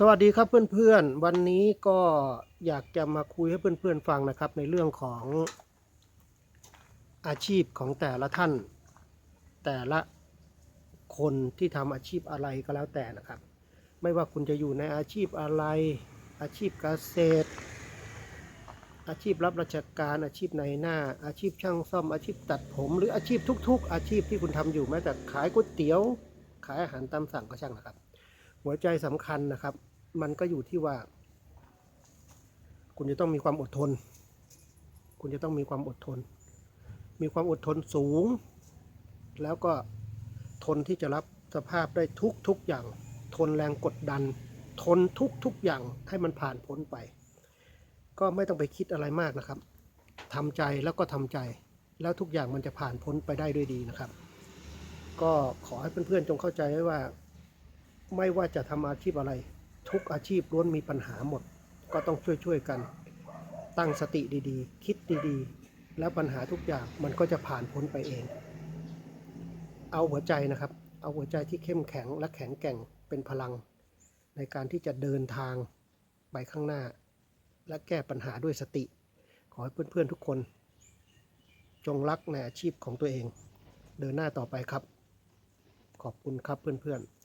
สวัสดีครับเพื่อนๆ วันนี้ก็อยากจะมาคุยให้เพื่อนๆฟังนะครับ ในเรื่องของอาชีพของแต่ละท่าน แต่ละคนที่ทำอาชีพอะไรก็แล้วแต่นะครับ ไม่ว่าคุณจะอยู่ในอาชีพอะไร อาชีพเกษตร อาชีพรับราชการอาชีพในหน้า อาชีพช่างซ่อมอาชีพตัดผม หรืออาชีพทุก ๆ อาชีพที่คุณทำอยู่แม้แต่ขายก๋วยเตี๋ยว ขายอาหารตามสั่งก็ช่างนะครับ หัวใจสำคัญนะครับ มันก็อยู่ที่ว่า คุณจะต้องมีความอดทน คุณจะต้องมีความอดทน มีความอดทนสูง แล้วก็ทนที่จะรับสภาพได้ทุกทุกอย่าง ทนแรงกดดัน ทนทุกทุกอย่างให้มันผ่านพ้นไป ก็ไม่ต้องไปคิดอะไรมากนะครับทำใจแล้วก็ทำใจ แล้วทุกอย่างมันจะผ่านพ้นไปได้ด้วยดีนะครับ ก็ขอให้เพื่อนๆจงเข้าใจไว้ว่า ไม่ว่าจะทำอาชีพอะไร ทุกอาชีพล้วนมีปัญหาหมด ก็ต้องช่วยๆกัน ตั้งสติดีๆ คิดดีๆ แล้วปัญหาทุกอย่างมันก็จะผ่านพ้นไปเอง เอาหัวใจนะครับ เอาหัวใจที่เข้มแข็งและแข็งแกร่งเป็นพลัง ในการที่จะเดินทางไปข้างหน้า และแก้ปัญหาด้วยสติ ขอให้เพื่อนๆทุกคน จงรักในอาชีพของตัวเอง เดินหน้าต่อไปครับ ขอบคุณครับเพื่อนๆ